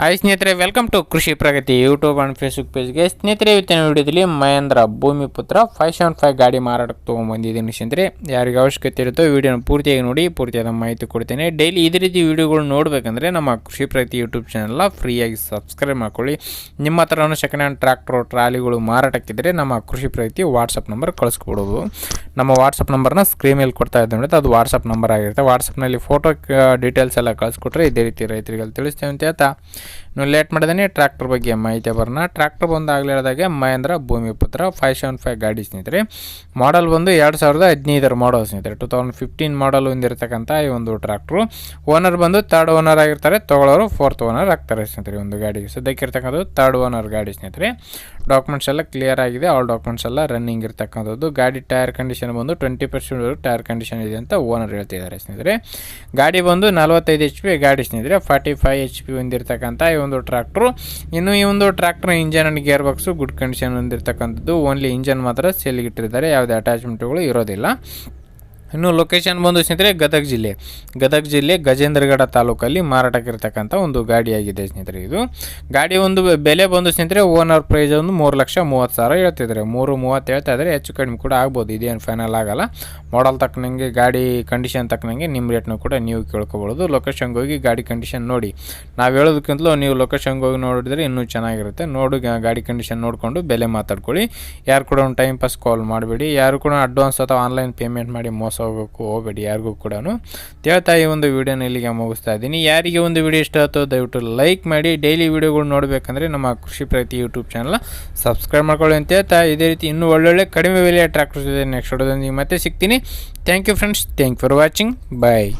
Hi ಸ್ನೇಹಿತರೆ welcome to Krishi Pragati YouTube and Facebook ಪೇಜ್ಗೆ ಸ್ನೇಹಿತರೆ, ಇವತ್ತಿನ ವಿಡಿಯೋದಲ್ಲಿ ಮಹೇಂದ್ರ ಭೂಮಿ ಪುತ್ರ ಫೈವ್ ಸೆವೆನ್ ಫೈವ್ ಗಾಡಿ ಮಾರಾಟಕ್ಕೆ ತೊಗೊಂಬಂದಿದ್ದೀನಿ ಸ್ನೇಹಿತರೆ. ಯಾರಿಗೆ ಅವಶ್ಯಕತೆ ಇರುತ್ತೋ ವಿಡಿಯೋನ ಪೂರ್ತಿಯಾಗಿ ನೋಡಿ, ಪೂರ್ತಿಯಾದ ಮಾಹಿತಿ ಕೊಡ್ತೇನೆ. ಡೈಲಿ ಇದೇ ರೀತಿ ವಿಡಿಯೋಗಳು ನೋಡಬೇಕಂದ್ರೆ ನಮ್ಮ ಕೃಷಿ ಪ್ರಗತಿ ಯೂಟ್ಯೂಬ್ ಚಾನಲ್ನ ಫ್ರೀಯಾಗಿ ಸಬ್ಸ್ಕ್ರೈಬ್ ಮಾಡ್ಕೊಳ್ಳಿ. ನಿಮ್ಮ ಹತ್ರನೂ ಸೆಕೆಂಡ್ ಹ್ಯಾಂಡ್ ಟ್ರ್ಯಾಕ್ಟ್ರು ಟ್ರಾಲಿಗಳು ಮಾರಾಟಕ್ಕಿದ್ರೆ ನಮ್ಮ ಕೃಷಿ ಪ್ರಗತಿ ವಾಟ್ಸಪ್ ನಂಬರ್ ಕಳಿಸ್ಕೊಡ್ಬೋದು ನಮ್ಮ ವಾಟ್ಸಪ್ ನಂಬರ್ನ ಸ್ಕ್ರೀನ್ ಮೇಲೆ ಕೊಡ್ತಾ ಇದ್ದೇವೆ ನೋಡಿ ಅದು ವಾಟ್ಸಪ್ ನಂಬರ್ ಆಗಿರುತ್ತೆ. ವಾಟ್ಸಪ್ನಲ್ಲಿ ಫೋಟೋ ಡೀಟೇಲ್ಸ್ ಎಲ್ಲ ಕಳಿಸ್ಕೊಟ್ರೆ ಇದೇ ರೀತಿ ರೈತರಿಗೆ ತಿಳಿಸ್ತೇವೆ ಅಂತ ಹೇಳ್ತಾ. ನೀವು ಲೇಟ್ ಮಾಡಿದಾನೆ ಟ್ರ್ಯಾಕ್ಟರ್ ಬಗ್ಗೆ ಮಾಹಿತಿ ಬರೋಣ. ಟ್ರ್ಯಾಕ್ಟರ್ ಬಂದು ಆಗಲೇ ಹೇಳಿದಾಗೆ ಮಹೇಂದ್ರ ಭೂಮಿ ಪುತ್ರ ಫೈವ್ ಸೆವೆನ್ ಫೈವ್ ಗಾಡಿ ಸ್ನೇಹಿತರೆ. ಮಾಡಲ್ ಬಂದು ಎರಡು ಸಾವಿರದ ಹದಿನೈದರ ಮಾಡಲ್ ಸ್ನೇಹಿತರೆ. ಟು ತೌಸಂಡ್ ಫಿಫ್ಟೀನ್ ಮಾಡಲ್ ಹೊಂದಿರತಕ್ಕಂಥ ಈ ಒಂದು ಟ್ರ್ಯಾಕ್ಟ್ರು ಓನರ್ ಬಂದು ತರ್ಡ್ ಓನರ್ ಆಗಿರ್ತಾರೆ. ತೊಗೊಳೋರು ಫೋರ್ತ್ ಓನರ್ ಆಗ್ತಾರೆ ಸ್ನೇಹಿತರೆ ಒಂದು ಗಾಡಿಗೆ. ಸದ್ಯಕ್ಕೆ ಇರ್ತಕ್ಕಂಥದ್ದು ತರ್ಡ್ ಓನರ್ ಗಾಡಿ ಸ್ನೇಹಿತರೆ. ಡಾಕ್ಯುಮೆಂಟ್ಸ್ ಎಲ್ಲ ಕ್ಲಿಯರ್ ಆಗಿದೆ. ಆಲ್ ಡಾಕ್ಯುಮೆಂಟ್ಸ್ ಎಲ್ಲ ರನ್ನಿಂಗ್ ಇರ್ತಕ್ಕಂಥದ್ದು. ಗಾಡಿ ಟೈರ್ ಕಂಡೀಷನ್ ಬಂದು ಟ್ವೆಂಟಿ ಪರ್ಸೆಂಟ್ ಟೈರ್ ಕಂಡೀಷನ್ ಇದೆ ಅಂತ ಓನರ್ ಹೇಳ್ತಿದ್ದಾರೆ ಸ್ನೇಹಿತರೆ. ಗಾಡಿ ಬಂದು ನಲವತ್ತೈದು ಎಚ್ ಪಿ ಗಾಡಿ ಸ್ನೇಹಿತರೆ. ಫಾರ್ಟಿ ಫೈವ್ ಎಚ್ ಪಿ ಹೊಂದಿರತಕ್ಕಂಥ ಈ ಒಂದು ಟ್ರ್ಯಾಕ್ಟ್ರು ಇನ್ನು ಈ ಒಂದು tractor engine and gear box good condition ಹೊಂದಿರತಕ್ಕಂಥದ್ದು. Only engine ಮಾತ್ರ ಸೇಲಿಗೆ ಇಟ್ಟಿರ್ತಾರೆ. ಯಾವುದೇ ಅಟ್ಯಾಚ್ಮೆಂಟ್ಗಳು ಇರೋದಿಲ್ಲ. ಇನ್ನು ಲೊಕೇಶನ್ ಬಂದು ಸ್ನೇಹಿತರೆ, ಗದಗ ಜಿಲ್ಲೆ. ಗದಗ ಜಿಲ್ಲೆ ಗಜೇಂದ್ರಗಡ ತಾಲೂಕಲ್ಲಿ ಮಾರಾಟಕ್ಕಿರ್ತಕ್ಕಂಥ ಒಂದು ಗಾಡಿಯಾಗಿದೆ ಸ್ನೇಹಿತರೆ ಇದು. ಗಾಡಿ ಒಂದು ಬೆಲೆ ಬಂದು ಸ್ನೇಹಿತರೆ ಓನರ್ ಪ್ರೈಸ್ ಒಂದು ಮೂರು ಲಕ್ಷ ಮೂವತ್ತು ಸಾವಿರ ಹೇಳ್ತಿದ್ದಾರೆ. ಮೂರು ಮೂವತ್ತು ಹೇಳ್ತಾ ಇದ್ದಾರೆ, ಹೆಚ್ಚು ಕಡಿಮೆ ಕೂಡ ಆಗ್ಬೋದು, ಇದೇನು ಫೈನಲ್ ಆಗಲ್ಲ. ಮಾಡಲ್ ತಕ್ಕನಂಗೆ, ಗಾಡಿ ಕಂಡೀಷನ್ ತಕ್ಕನಂಗೆ ನಿಮ್ಮ ರೇಟ್ನು ಕೂಡ ನೀವು ಕೇಳ್ಕೊಬೋದು. ಲೊಕೇಶನ್ಗೆ ಹೋಗಿ ಗಾಡಿ ಕಂಡೀಷನ್ ನೋಡಿ. ನಾವು ಹೇಳೋದಕ್ಕಿಂತಲೂ ನೀವು ಲೊಕೇಶನ್ಗೆ ಹೋಗಿ ನೋಡಿದ್ರೆ ಇನ್ನೂ ಚೆನ್ನಾಗಿರುತ್ತೆ. ನೋಡಿ ಗಾಡಿ ಕಂಡೀಷನ್ ನೋಡಿಕೊಂಡು ಬೆಲೆ ಮಾತಾಡ್ಕೊಳ್ಳಿ. ಯಾರು ಕೂಡ ಒಂದು ಟೈಮ್ ಪಾಸ್ ಕಾಲ್ ಮಾಡಬೇಡಿ. ಯಾರು ಕೂಡ ಅಡ್ವಾನ್ಸ್ ಅಥವಾ ಆನ್ಲೈನ್ ಪೇಮೆಂಟ್ ಮಾಡಿ ಮೋಸ ಹೋಗೋಕ್ಕೂ ಹೋಗಬೇಡಿ, ಯಾರಿಗೂ ಕೂಡ ಹೇಳ್ತಾ ಈ ಒಂದು ವಿಡಿಯೋನ ಇಲ್ಲಿಗೆ ಮುಗಿಸ್ತಾ ಇದ್ದೀನಿ. ಯಾರಿಗೆ ಒಂದು ವಿಡಿಯೋ ಇಷ್ಟ ಆಯ್ತೋ ದಯವಿಟ್ಟು ಲೈಕ್ ಮಾಡಿ. ಡೈಲಿ ವಿಡಿಯೋಗಳು ನೋಡಬೇಕಂದ್ರೆ ನಮ್ಮ ಕೃಷಿ ಪ್ರಗತಿ ಯೂಟ್ಯೂಬ್ ಚಾನಲ್ ಸಬ್ಸ್ಕ್ರೈಬ್ ಮಾಡ್ಕೊಳ್ಳಿ ಅಂತ ಹೇಳ್ತಾ ಇದೇ ರೀತಿ ಇನ್ನೂ ಒಳ್ಳೊಳ್ಳೆ ಕಡಿಮೆ ಬೆಲೆಯ ಟ್ರ್ಯಾಕ್ಟರ್ಸ್ ಇದೆ ನೆಕ್ಸ್ಟ್ ವಿಡಿಯೋದೊಂದಿಗೆ ಮತ್ತೆ ಸಿಗ್ತೀನಿ. Thank you friends thank for watching bye